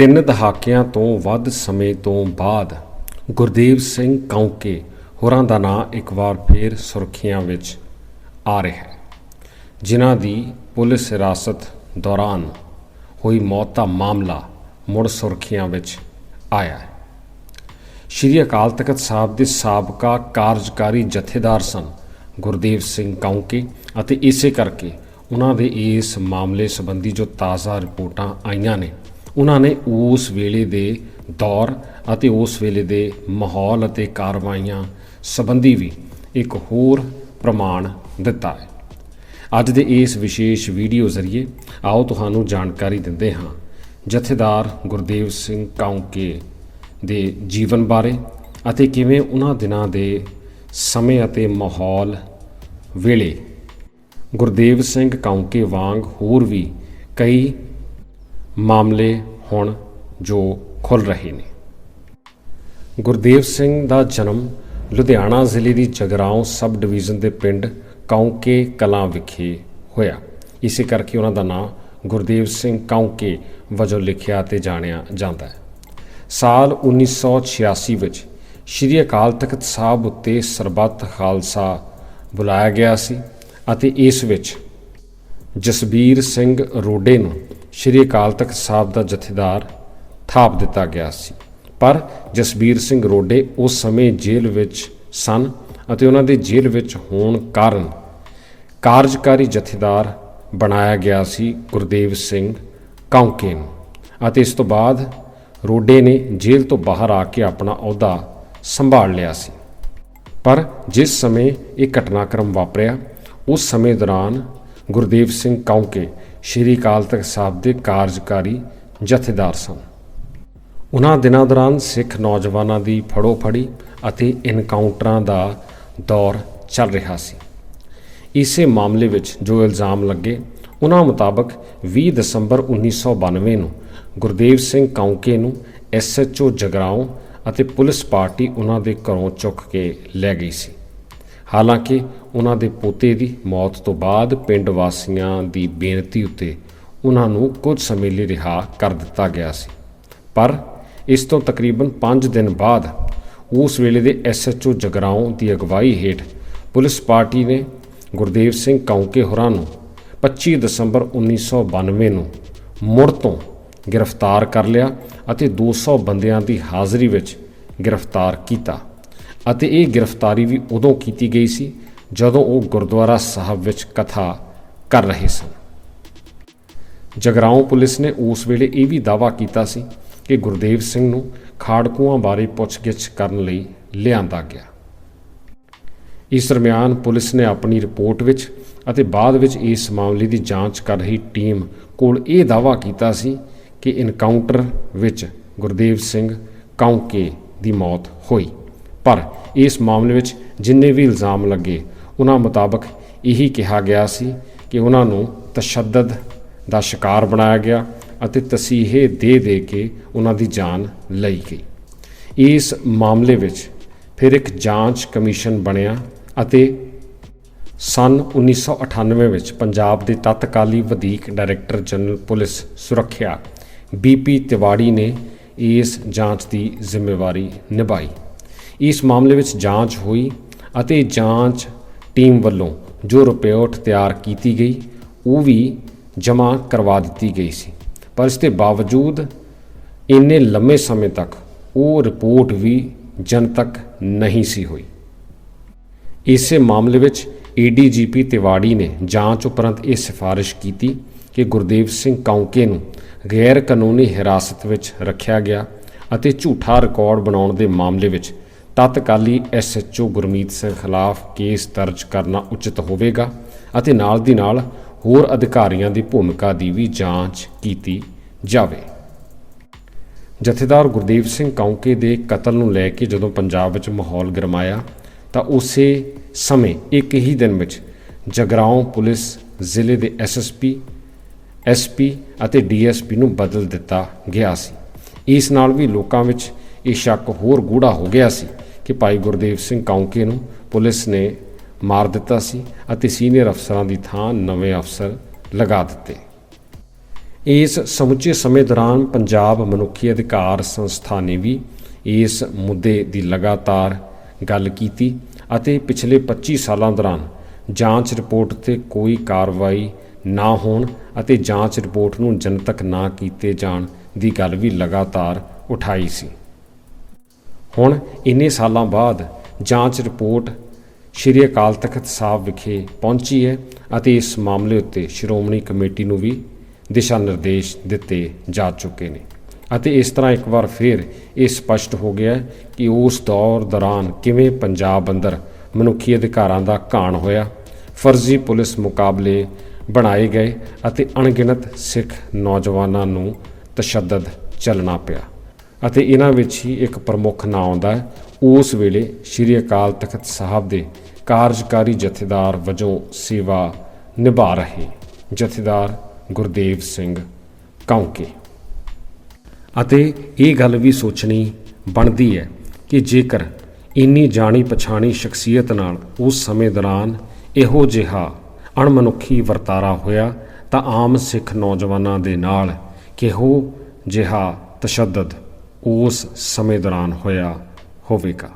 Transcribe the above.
ਤਿੰਨ ਦਹਾਕਿਆਂ ਤੋਂ ਵੱਧ ਸਮੇਂ ਤੋਂ ਬਾਅਦ ਗੁਰਦੇਵ ਸਿੰਘ ਕੌਂਕੇ ਹੋਰਾਂ ਦਾ ਨਾਂ ਇੱਕ ਵਾਰ ਫੇਰ ਸੁਰਖੀਆਂ ਵਿੱਚ ਆ ਰਿਹਾ ਹੈ, ਜਿਨ੍ਹਾਂ ਦੀ ਪੁਲਿਸ ਹਿਰਾਸਤ ਦੌਰਾਨ ਹੋਈ ਮੌਤ ਦਾ ਮਾਮਲਾ ਮੁੜ ਸੁਰਖੀਆਂ ਵਿੱਚ ਆਇਆ ਹੈ। ਸ਼੍ਰੀ ਅਕਾਲ ਤਖਤ ਸਾਹਿਬ ਦੇ ਸਾਬਕਾ ਕਾਰਜਕਾਰੀ ਜਥੇਦਾਰ ਸਨ ਗੁਰਦੇਵ ਸਿੰਘ ਕੌਂਕੇ ਅਤੇ ਇਸੇ ਕਰਕੇ ਉਹਨਾਂ ਦੇ ਇਸ ਮਾਮਲੇ ਸੰਬੰਧੀ ਜੋ ਤਾਜ਼ਾ ਰਿਪੋਰਟਾਂ ਆਈਆਂ ਨੇ ਉਹਨਾਂ ਨੇ ਉਸ ਵੇਲੇ ਦੇ ਦੌਰ ਅਤੇ ਉਸ ਵੇਲੇ ਦੇ ਮਾਹੌਲ ਅਤੇ ਕਾਰਵਾਈਆਂ ਸੰਬੰਧੀ ਵੀ ਇੱਕ ਹੋਰ ਪ੍ਰਮਾਣ ਦਿੱਤਾ ਹੈ। ਅੱਜ ਦੇ ਇਸ ਵਿਸ਼ੇਸ਼ ਵੀਡੀਓ ਜ਼ਰੀਏ ਆਓ ਤੁਹਾਨੂੰ ਜਾਣਕਾਰੀ ਦਿੰਦੇ ਹਾਂ, ਜਥੇਦਾਰ ਗੁਰਦੇਵ ਸਿੰਘ ਕੌਂਕੇ ਦੇ ਜੀਵਨ ਬਾਰੇ ਅਤੇ ਕਿਵੇਂ ਉਹਨਾਂ ਦਿਨਾਂ ਦੇ ਸਮੇਂ ਅਤੇ ਮਾਹੌਲ ਵੇਲੇ ਗੁਰਦੇਵ ਸਿੰਘ ਕੌਂਕੇ ਵਾਂਗ ਹੋਰ ਵੀ ਕਈ ਮਾਮਲੇ ਹੁਣ ਜੋ ਖੁੱਲ ਰਹੇ ਨੇ। ਗੁਰਦੇਵ ਸਿੰਘ ਦਾ ਜਨਮ ਲੁਧਿਆਣਾ ਜ਼ਿਲ੍ਹੇ ਦੀ ਜਗਰਾਉਂ ਸਬ ਡਿਵੀਜ਼ਨ ਦੇ ਪਿੰਡ ਕੌਂਕੇ ਕਲਾਂ ਵਿਖੇ ਹੋਇਆ। ਇਸੇ ਕਰਕੇ ਉਹਨਾਂ ਦਾ ਨਾਮ ਗੁਰਦੇਵ ਸਿੰਘ ਕੌਂਕੇ ਵਜੋਂ ਲਿਖਿਆ ਤੇ ਜਾਣਿਆ ਜਾਂਦਾ ਹੈ। ਸਾਲ 1986 ਵਿੱਚ ਸ਼੍ਰੀ ਅਕਾਲ ਤਖਤ ਸਾਹਿਬ ਉੱਤੇ ਸਰਬੱਤ ਖਾਲਸਾ ਬੁਲਾਇਆ ਗਿਆ ਸੀ ਅਤੇ ਇਸ ਵਿੱਚ ਜਸਬੀਰ ਸਿੰਘ ਰੋਡੇ ਨੂੰ ਸ਼੍ਰੀ ਅਕਾਲ ਤਖਤ ਸਾਹਿਬ ਦਾ ਜਥੇਦਾਰ ਥਾਪ ਦਿੱਤਾ ਗਿਆ ਸੀ। ਪਰ ਜਸਬੀਰ ਸਿੰਘ ਰੋਡੇ ਉਸ ਸਮੇਂ ਜੇਲ੍ਹ ਵਿੱਚ ਸਨ ਅਤੇ ਉਹਨਾਂ ਦੇ ਜੇਲ੍ਹ ਵਿੱਚ ਹੋਣ ਕਾਰਨ ਕਾਰਜਕਾਰੀ ਜਥੇਦਾਰ ਬਣਾਇਆ ਗਿਆ ਸੀ ਗੁਰਦੇਵ ਸਿੰਘ ਕੌਂਕੇ ਨੂੰ ਅਤੇ ਇਸ ਤੋਂ ਬਾਅਦ ਰੋਡੇ ਨੇ ਜੇਲ੍ਹ ਤੋਂ ਬਾਹਰ ਆ ਕੇ ਆਪਣਾ ਅਹੁਦਾ ਸੰਭਾਲ ਲਿਆ ਸੀ। ਪਰ ਜਿਸ ਸਮੇਂ ਇਹ ਘਟਨਾਕ੍ਰਮ ਵਾਪਰਿਆ, ਉਸ ਸਮੇਂ ਦੌਰਾਨ ਗੁਰਦੇਵ ਸਿੰਘ ਕੌਂਕੇ ਸ਼੍ਰੀ ਅਕਾਲ ਤਖਤ ਸਾਹਿਬ ਦੇ ਕਾਰਜਕਾਰੀ ਜਥੇਦਾਰ ਸਨ। ਉਹਨਾਂ ਦਿਨਾਂ ਦੌਰਾਨ ਸਿੱਖ ਨੌਜਵਾਨਾਂ ਦੀ ਫੜੋ ਫੜੀ ਅਤੇ ਇਨਕਾਊਂਟਰਾਂ ਦਾ ਦੌਰ ਚੱਲ ਰਿਹਾ ਸੀ। ਇਸੇ ਮਾਮਲੇ ਵਿੱਚ ਜੋ ਇਲਜ਼ਾਮ ਲੱਗੇ ਉਹਨਾਂ ਮੁਤਾਬਕ 20 ਦਸੰਬਰ 1992 ਨੂੰ ਗੁਰਦੇਵ ਸਿੰਘ ਕੌਂਕੇ ਨੂੰ ਐਸਐਚਓ ਜਗਰਾਉਂ ਅਤੇ ਪੁਲਿਸ ਪਾਰਟੀ ਉਹਨਾਂ ਦੇ ਘਰੋਂ ਚੁੱਕ ਕੇ ਲੈ ਗਈ ਸੀ। ਹਾਲਾਂਕਿ ਉਹਨਾਂ ਦੇ ਪੋਤੇ ਦੀ ਮੌਤ ਤੋਂ ਬਾਅਦ ਪਿੰਡ ਵਾਸੀਆਂ ਦੀ ਬੇਨਤੀ ਉੱਤੇ ਉਹਨਾਂ ਨੂੰ ਕੁਝ ਸਮੇਂ ਲਈ ਰਿਹਾ ਕਰ ਦਿੱਤਾ ਗਿਆ ਸੀ। ਪਰ ਇਸ ਤੋਂ ਤਕਰੀਬਨ 5 ਦਿਨ ਬਾਅਦ ਉਸ ਵੇਲੇ ਦੇ ਐਸਐਚਓ ਜਗਰਾਉਂ ਦੀ ਅਗਵਾਈ ਹੇਠ ਪੁਲਿਸ ਪਾਰਟੀ ਨੇ ਗੁਰਦੇਵ ਸਿੰਘ ਕੌਂਕੇ ਹੋਰਾਂ ਨੂੰ 25 ਦਸੰਬਰ 1992 ਨੂੰ ਮੁੜ ਤੋਂ ਗ੍ਰਿਫਤਾਰ ਕਰ ਲਿਆ ਅਤੇ 200 ਬੰਦਿਆਂ ਦੀ ਹਾਜ਼ਰੀ ਵਿੱਚ ਗ੍ਰਿਫਤਾਰ ਕੀਤਾ ਅਤੇ ਇਹ ਗ੍ਰਿਫਤਾਰੀ ਵੀ ਉਦੋਂ ਕੀਤੀ ਗਈ ਸੀ ਜਦੋਂ ਉਹ ਗੁਰਦੁਆਰਾ ਸਾਹਿਬ ਵਿੱਚ ਕਥਾ ਕਰ ਰਹੇ ਸਨ। ਜਗਰਾਉਂ ਪੁਲਿਸ ਨੇ ਉਸ ਵੇਲੇ ਇਹ ਵੀ ਦਾਅਵਾ ਕੀਤਾ ਸੀ ਕਿ ਗੁਰਦੇਵ ਸਿੰਘ ਨੂੰ ਖਾੜਕੂਆਂ ਬਾਰੇ ਪੁੱਛਗਿੱਛ ਕਰਨ ਲਈ ਲਿਆਂਦਾ ਗਿਆ। ਇਸ ਦਰਮਿਆਨ ਪੁਲਿਸ ਨੇ ਆਪਣੀ ਰਿਪੋਰਟ ਵਿੱਚ ਅਤੇ ਬਾਅਦ ਵਿੱਚ ਇਸ ਮਾਮਲੇ ਦੀ ਜਾਂਚ ਕਰ ਰਹੀ ਟੀਮ ਕੋਲ ਇਹ ਦਾਅਵਾ ਕੀਤਾ ਸੀ ਕਿ ਇਨਕਾਊਂਟਰ ਵਿੱਚ ਗੁਰਦੇਵ ਸਿੰਘ ਕੌਂਕੇ ਦੀ ਮੌਤ ਹੋਈ। ਪਰ ਇਸ ਮਾਮਲੇ ਵਿੱਚ ਜਿੰਨੇ ਵੀ ਇਲਜ਼ਾਮ ਲੱਗੇ ਉਹਨਾਂ ਮੁਤਾਬਕ ਇਹੀ ਕਿਹਾ ਗਿਆ ਸੀ ਕਿ ਉਹਨਾਂ ਨੂੰ ਤਸ਼ੱਦਦ ਦਾ ਸ਼ਿਕਾਰ ਬਣਾਇਆ ਗਿਆ ਅਤੇ ਤਸੀਹੇ ਦੇ ਦੇ ਕੇ ਉਹਨਾਂ ਦੀ ਜਾਨ ਲਈ ਗਈ। ਇਸ ਮਾਮਲੇ ਵਿੱਚ ਫਿਰ ਇੱਕ ਜਾਂਚ ਕਮਿਸ਼ਨ ਬਣਿਆ ਅਤੇ ਸਨ 1998 ਵਿੱਚ ਪੰਜਾਬ ਦੇ ਤਤਕਾਲੀ ਵਧੀਕ ਡਾਇਰੈਕਟਰ ਜਨਰਲ ਪੁਲਿਸ ਸੁਰੱਖਿਆ ਬੀਪੀ ਤਿਵਾੜੀ ਨੇ ਇਸ ਜਾਂਚ ਦੀ ਜ਼ਿੰਮੇਵਾਰੀ ਨਿਭਾਈ। ਇਸ ਮਾਮਲੇ ਵਿੱਚ ਜਾਂਚ ਹੋਈ ਅਤੇ ਜਾਂਚ ਟੀਮ ਵੱਲੋਂ ਜੋ ਰਿਪੋਰਟ ਤਿਆਰ ਕੀਤੀ ਗਈ, ਉਹ ਵੀ ਜਮ੍ਹਾਂ ਕਰਵਾ ਦਿੱਤੀ ਗਈ ਸੀ। ਪਰ ਇਸ ਦੇ ਬਾਵਜੂਦ ਇੰਨੇ ਲੰਮੇ ਸਮੇਂ ਤੱਕ ਉਹ ਰਿਪੋਰਟ ਵੀ ਜਨਤਕ ਨਹੀਂ ਸੀ ਹੋਈ। ਇਸੇ ਮਾਮਲੇ ਵਿੱਚ ਏਡੀਜੀਪੀ ਤਿਵਾੜੀ ਨੇ ਜਾਂਚ ਉਪਰੰਤ ਇਹ ਸਿਫਾਰਿਸ਼ ਕੀਤੀ ਕਿ ਗੁਰਦੇਵ ਸਿੰਘ ਕੌਂਕੇ ਨੂੰ ਗੈਰ ਕਾਨੂੰਨੀ ਹਿਰਾਸਤ ਵਿੱਚ ਰੱਖਿਆ ਗਿਆ ਅਤੇ ਝੂਠਾ ਰਿਕਾਰਡ ਬਣਾਉਣ ਦੇ ਮਾਮਲੇ ਵਿੱਚ ਤਤਕਾਲੀ ਐਸਐਚਓ ਗੁਰਮੀਤ ਸਿੰਘ ਖਿਲਾਫ ਕੇਸ ਦਰਜ ਕਰਨਾ ਉਚਿਤ ਹੋਵੇਗਾ ਅਤੇ ਨਾਲ ਦੀ ਨਾਲ ਹੋਰ ਅਧਿਕਾਰੀਆਂ ਦੀ ਭੂਮਿਕਾ ਦੀ ਵੀ ਜਾਂਚ ਕੀਤੀ ਜਾਵੇ। ਜਥੇਦਾਰ ਗੁਰਦੇਵ ਸਿੰਘ ਕੌਂਕੇ ਦੇ ਕਤਲ ਨੂੰ ਲੈ ਕੇ ਜਦੋਂ ਪੰਜਾਬ ਵਿੱਚ ਮਾਹੌਲ ਗਰਮਾਇਆ ਤਾਂ ਉਸੇ ਸਮੇਂ ਇੱਕ ਹੀ ਦਿਨ ਵਿੱਚ ਜਗਰਾਉਂ ਪੁਲਿਸ ਜ਼ਿਲ੍ਹੇ ਦੇ ਐਸਐਸਪੀ ਐਸਪੀ ਅਤੇ ਡੀਐਸਪੀ ਨੂੰ ਬਦਲ ਦਿੱਤਾ ਗਿਆ ਸੀ। ਇਸ ਨਾਲ ਵੀ ਲੋਕਾਂ ਵਿੱਚ ਇਹ ਸ਼ੱਕ ਹੋਰ ਗੂੜਾ ਹੋ ਗਿਆ ਸੀ ਕਿ ਭਾਈ ਗੁਰਦੇਵ ਸਿੰਘ ਕੌਂਕੇ ਨੂੰ ਪੁਲਿਸ ਨੇ ਮਾਰ ਦਿੱਤਾ ਸੀ ਅਤੇ ਸੀਨੀਅਰ ਅਫਸਰਾਂ ਦੀ ਥਾਂ ਨਵੇਂ ਅਫਸਰ ਲਗਾ ਦਿੱਤੇ। ਇਸ ਸਮੁੱਚੇ ਸਮੇਂ ਦੌਰਾਨ ਪੰਜਾਬ ਮਨੁੱਖੀ ਅਧਿਕਾਰ ਸੰਸਥਾ ਨੇ ਵੀ ਇਸ ਮੁੱਦੇ ਦੀ ਲਗਾਤਾਰ ਗੱਲ ਕੀਤੀ ਅਤੇ ਪਿਛਲੇ 25 ਸਾਲਾਂ ਦੌਰਾਨ ਜਾਂਚ ਰਿਪੋਰਟ ਤੇ ਕੋਈ ਕਾਰਵਾਈ ਨਾ ਹੋਣ ਅਤੇ ਜਾਂਚ ਰਿਪੋਰਟ ਨੂੰ ਜਨਤਕ ਨਾ ਕੀਤੇ ਜਾਣ ਦੀ ਗੱਲ ਵੀ ਲਗਾਤਾਰ ਉਠਾਈ ਸੀ। ਹੁਣ ਇੰਨੇ ਸਾਲਾਂ ਬਾਅਦ ਜਾਂਚ ਰਿਪੋਰਟ ਸ਼੍ਰੀ ਅਕਾਲ ਤਖਤ ਸਾਹਿਬ ਵਿਖੇ ਪਹੁੰਚੀ ਹੈ ਅਤੇ ਇਸ ਮਾਮਲੇ ਉੱਤੇ ਸ਼੍ਰੋਮਣੀ ਕਮੇਟੀ ਨੂੰ ਵੀ ਦਿਸ਼ਾ ਨਿਰਦੇਸ਼ ਦਿੱਤੇ ਜਾ ਚੁੱਕੇ ਨੇ। ਅਤੇ ਇਸ ਤਰ੍ਹਾਂ ਇੱਕ ਵਾਰ ਫਿਰ ਇਹ ਸਪਸ਼ਟ ਹੋ ਗਿਆ ਕਿ ਉਸ ਦੌਰ ਦੌਰਾਨ ਕਿਵੇਂ ਪੰਜਾਬ ਅੰਦਰ ਮਨੁੱਖੀ ਅਧਿਕਾਰਾਂ ਦਾ ਘਾਣ ਹੋਇਆ, ਫਰਜ਼ੀ ਪੁਲਿਸ ਮੁਕਾਬਲੇ ਬਣਾਏ ਗਏ ਅਤੇ ਅਣਗਿਣਤ ਸਿੱਖ ਨੌਜਵਾਨਾਂ ਨੂੰ ਤਸ਼ੱਦਦ ਚੱਲਣਾ ਪਿਆ। ਅਤੇ ਇਹਨਾਂ ਵਿੱਚ ਹੀ ਇੱਕ ਪ੍ਰਮੁੱਖ ਨਾਂ ਆਉਂਦਾ ਹੈ। ਉਸ ਵੇਲੇ ਸ੍ਰੀ ਅਕਾਲ ਤਖਤ ਸਾਹਿਬ ਦੇ ਕਾਰਜਕਾਰੀ ਜਥੇਦਾਰ ਵਜੋਂ ਸੇਵਾ ਨਿਭਾ ਰਹੇ ਜਥੇਦਾਰ ਗੁਰਦੇਵ ਸਿੰਘ ਕੌਂਕੇ। ਅਤੇ ਇਹ ਗੱਲ ਵੀ ਸੋਚਣੀ ਬਣਦੀ ਹੈ ਕਿ ਜੇਕਰ ਇੰਨੀ ਜਾਣੀ ਪਛਾਣੀ ਸ਼ਖਸੀਅਤ ਨਾਲ ਉਸ ਸਮੇਂ ਦੌਰਾਨ ਇਹੋ ਜਿਹਾ ਅਣਮਨੁੱਖੀ ਵਰਤਾਰਾ ਹੋਇਆ, ਤਾਂ ਆਮ ਸਿੱਖ ਨੌਜਵਾਨਾਂ ਦੇ ਨਾਲ ਕਿਹੋ ਜਿਹਾ ਤਸ਼ੱਦਦ ਉਸ ਸਮੇਂ ਦੌਰਾਨ ਹੋਇਆ ਹੋਵੇਗਾ।